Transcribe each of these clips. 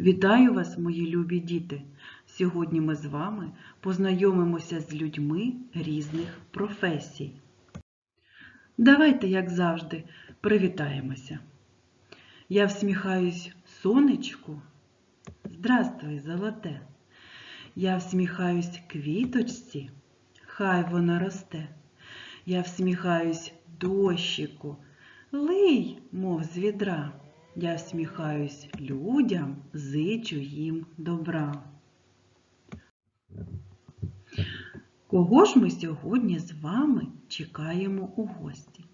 Вітаю вас, мої любі діти! Сьогодні ми з вами познайомимося з людьми різних професій. Давайте, як завжди, привітаємося. Я всміхаюсь сонечку. Здравствуй, золоте! Я всміхаюсь квіточці, хай вона росте. Я всміхаюсь дощику, лий, мов з відра. Я всміхаюсь людям, зичу їм добра. Кого ж ми сьогодні з вами чекаємо у гості?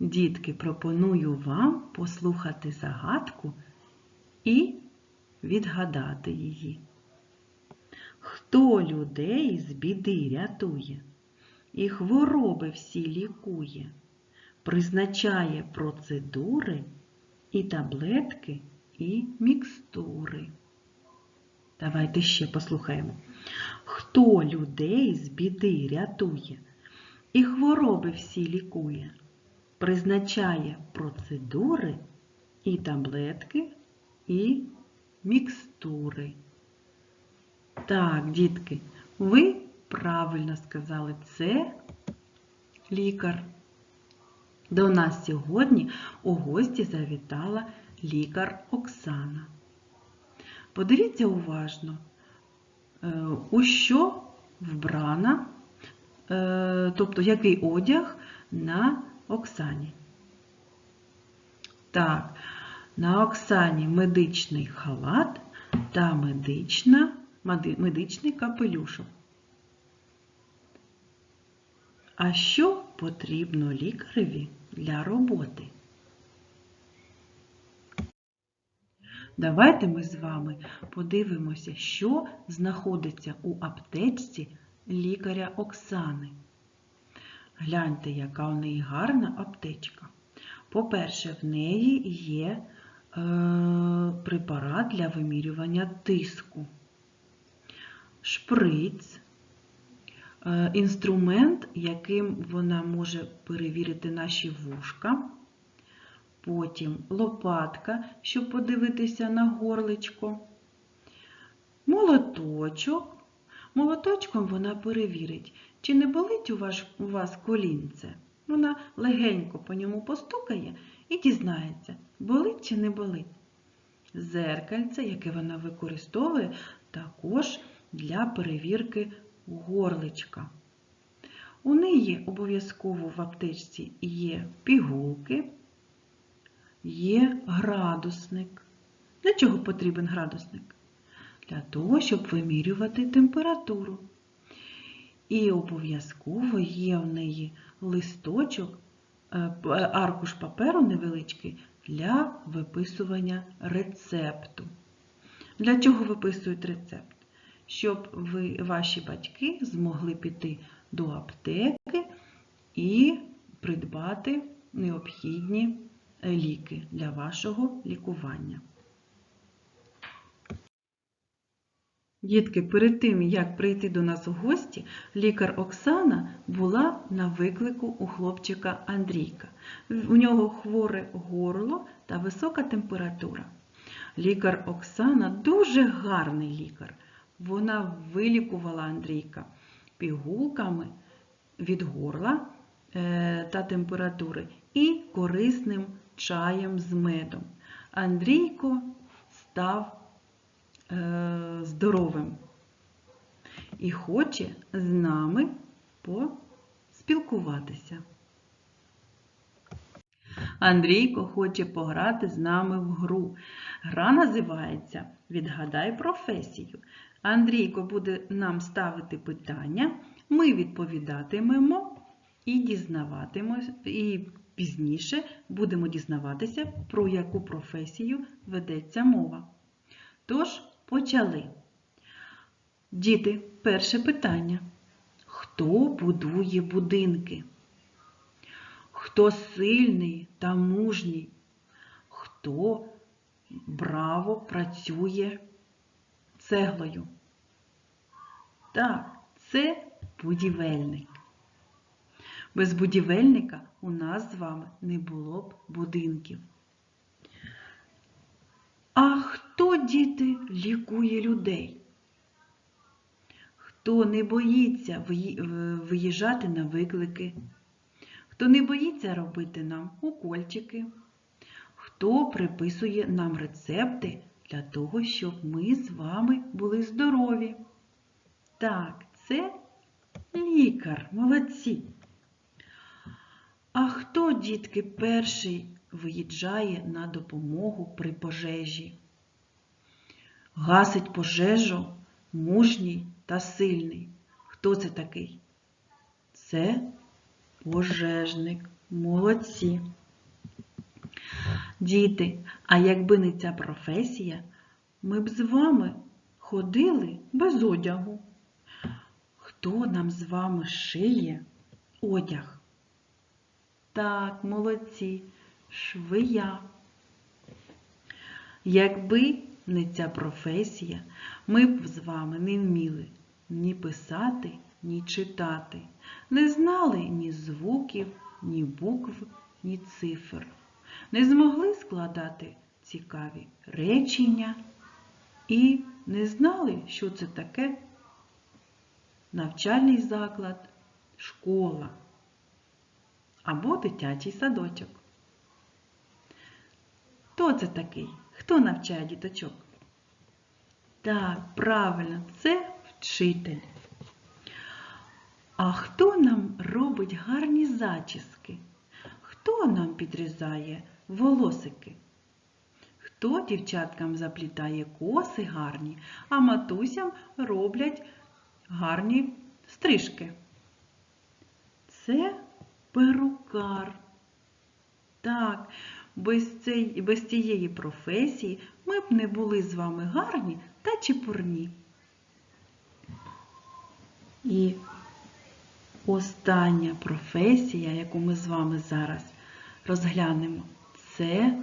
Дітки, пропоную вам послухати загадку і відгадати її. Хто людей з біди рятує і хвороби всі лікує, призначає процедури і таблетки, і мікстури. Давайте ще послухаємо. Хто людей з біди рятує і хвороби всі лікує, призначає процедури і таблетки, і мікстури. Так, дітки, ви правильно сказали, це лікар. До нас сьогодні у гості завітала лікар Оксана. Подивіться уважно, е, у що вбрана, е, тобто який одяг на Оксані. Так, на Оксані медичний халат та медична, медичний капелюшок. А що потрібно лікареві для роботи? Давайте ми з вами подивимося, що знаходиться у аптечці лікаря Оксани. Гляньте, яка у неї гарна аптечка. По-перше, в неї є е, препарат для вимірювання тиску, шприц, е, інструмент, яким вона може перевірити наші вушка. Потім лопатка, щоб подивитися на горличко. Молоточок. Молоточком вона перевірить, чи не болить у вас, у вас колінце. Вона легенько по ньому постукає і дізнається, болить чи не болить. Зеркальце, яке вона використовує, також для перевірки горличка. У неї обов'язково в аптечці є пігулки є градусник. Для чого потрібен градусник? Для того, щоб вимірювати температуру. І обов'язково є в неї листочок, е, аркуш паперу невеличкий для виписування рецепту. Для чого виписують рецепт? Щоб ви, ваші батьки змогли піти до аптеки і придбати необхідні ліки для вашого лікування. Дітки, перед тим, як прийти до нас у гості, лікар Оксана була на виклику у хлопчика Андрійка. У нього хворе горло та висока температура. Лікар Оксана дуже гарний лікар. Вона вилікувала Андрійка пігулками від горла е, та температури і корисним чаєм з медом. Андрійко став е, здоровим і хоче з нами поспілкуватися. Андрійко хоче пограти з нами в гру. Гра називається Відгадай професію. Андрійко буде нам ставити питання, ми відповідатимемо і дізнаватимемо, і Пізніше будемо дізнаватися, про яку професію ведеться мова. Тож, почали. Діти, перше питання. Хто будує будинки? Хто сильний та мужній? Хто браво працює цеглою? Так, це будівельник. Без будівельника у нас з вами не було б будинків. А хто діти, лікує людей? Хто не боїться виїжджати на виклики? Хто не боїться робити нам укольчики? Хто приписує нам рецепти для того, щоб ми з вами були здорові? Так, це лікар, молодці. А хто, дітки, перший виїжджає на допомогу при пожежі? Гасить пожежу мужній та сильний. Хто це такий? Це пожежник. Молодці. Діти, а якби не ця професія, ми б з вами ходили без одягу. Хто нам з вами шиє одяг? Так, молодці, швия. Якби не ця професія, ми б з вами не вміли ні писати, ні читати, не знали ні звуків, ні букв, ні цифр, не змогли складати цікаві речення і не знали, що це таке навчальний заклад, школа або дитячий садочок. Хто це такий? Хто навчає діточок? Так, правильно, це вчитель. А хто нам робить гарні зачіски? Хто нам підрізає волосики? Хто дівчаткам заплітає коси гарні, а матусям роблять гарні стрижки? Це перукар. Так, без, цей, без цієї професії ми б не були з вами гарні та чепурні. І остання професія, яку ми з вами зараз розглянемо, це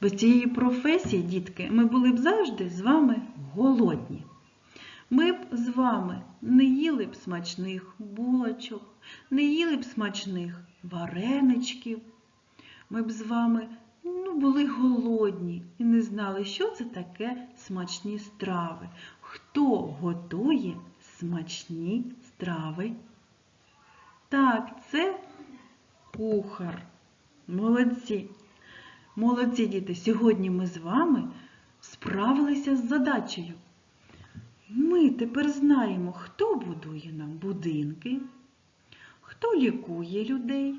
без цієї професії, дітки, ми були б завжди з вами голодні. Ми б з вами не їли б смачних булочок, не їли б смачних вареничків. Ми б з вами ну, були голодні і не знали, що це таке смачні страви. Хто готує смачні страви? Так, це кухар. Молодці. Молодці діти, сьогодні ми з вами справилися з задачею. Ми тепер знаємо, хто будує нам будинки, хто лікує людей,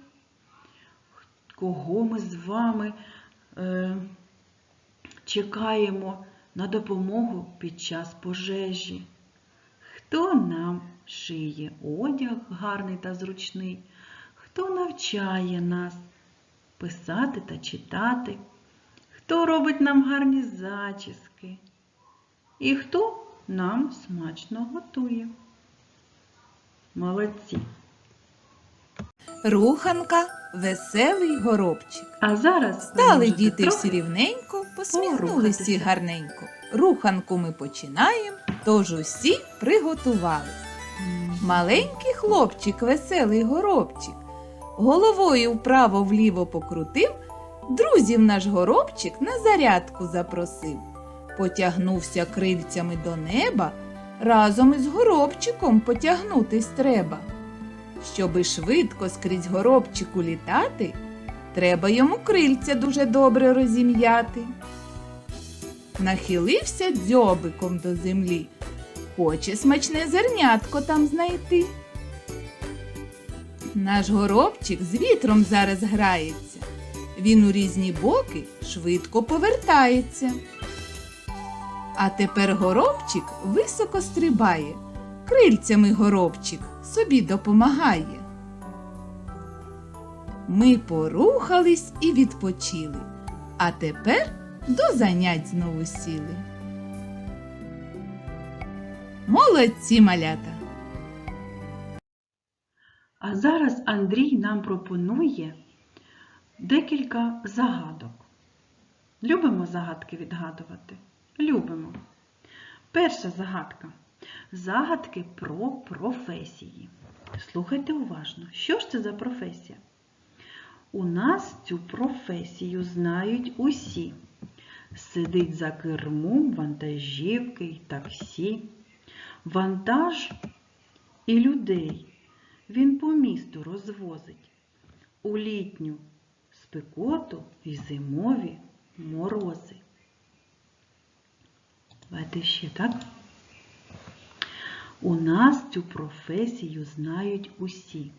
кого ми з вами е, чекаємо на допомогу під час пожежі, хто нам шиє одяг гарний та зручний, хто навчає нас писати та читати, хто робить нам гарні зачіски і хто нам смачно готує. Молодці! Руханка, веселий горобчик. А зараз Стали діти всі рівненько, посміхнулися порухатися. гарненько. Руханку ми починаємо, тож усі приготувались. Маленький хлопчик, веселий горобчик, головою вправо-вліво покрутив, друзів наш горобчик на зарядку запросив. Потягнувся крильцями до неба, разом із горобчиком потягнутись треба. Щоби швидко скрізь горобчику літати, треба йому крильця дуже добре розім'яти. Нахилився дзьобиком до землі, хоче смачне зернятко там знайти. Наш горобчик з вітром зараз грається. Він у різні боки швидко повертається. А тепер горобчик високо стрибає, крильцями горобчик собі допомагає. Ми порухались і відпочили, а тепер до занять знову сіли. Молодці малята! Зараз Андрій нам пропонує декілька загадок. Любимо загадки відгадувати? Любимо. Перша загадка. Загадки про професії. Слухайте уважно, що ж це за професія? У нас цю професію знають усі. сидить за кермом вантажівки й таксі. Вантаж і людей він по місту розвозить у літню спекоту і зимові морози. Давайте ще так. У нас цю професію знають усі.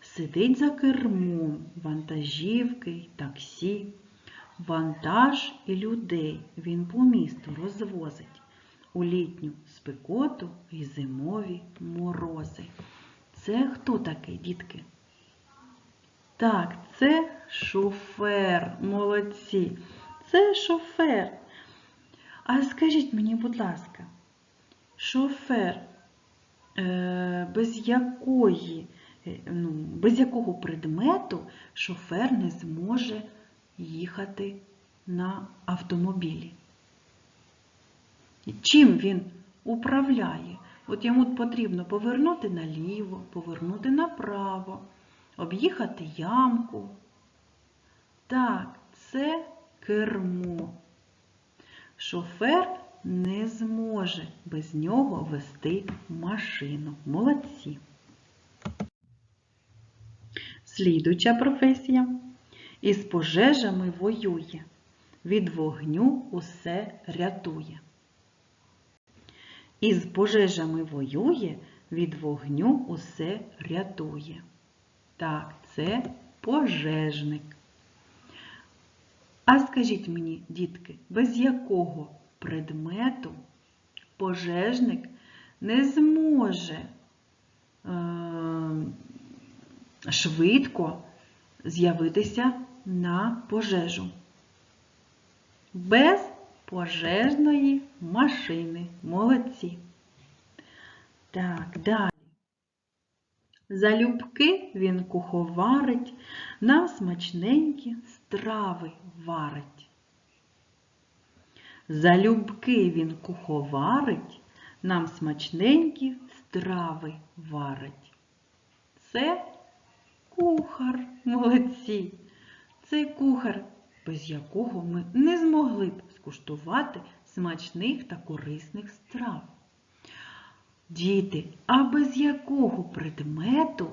Сидить за кермом вантажівки, таксі, вантаж і людей він по місту розвозить у літню спекоту і зимові морози. Це хто такий, дітки? Так, це шофер. Молодці. Це шофер. А скажіть мені, будь ласка, шофер е, без якої, е, ну, без якого предмету шофер не зможе їхати на автомобілі? Чим він управляє? От йому потрібно повернути наліво, повернути направо, об'їхати ямку. Так, це кермо. Шофер не зможе без нього вести машину. Молодці. Слідуюча професія. Із пожежами воює, від вогню усе рятує. Із пожежами воює, від вогню усе рятує. Так, це пожежник. А скажіть мені, дітки, без якого предмету пожежник не зможе е, швидко з'явитися на пожежу? Без пожежної машини. Молодці. Так, далі. Залюбки він куховарить, нам смачненькі страви варить. Залюбки він куховарить, нам смачненькі страви варить. Це кухар, молодці. Це кухар, без якого ми не змогли б скуштувати смачних та корисних страв. Діти, а без якого предмету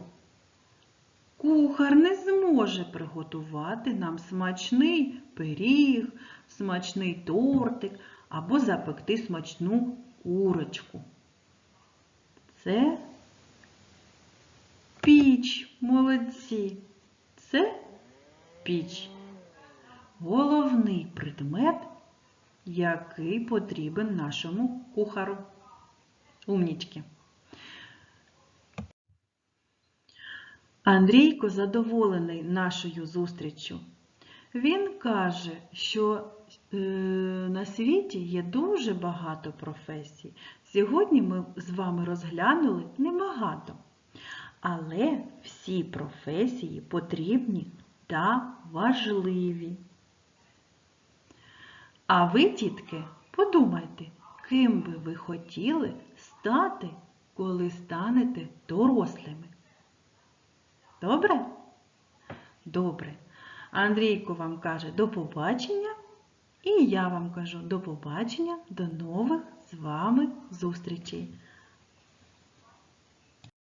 кухар не зможе приготувати нам смачний пиріг, смачний тортик або запекти смачну курочку? Це піч, молодці. Це піч. Головний предмет, який потрібен нашому кухару. Умнічки. Андрійко задоволений нашою зустріччю. Він каже, що е, на світі є дуже багато професій. Сьогодні ми з вами розглянули небагато. Але всі професії потрібні та важливі. А ви, дітки, подумайте, ким би ви хотіли стати, коли станете дорослими. Добре? Добре. Андрійко вам каже до побачення, і я вам кажу до побачення, до нових з вами зустрічей.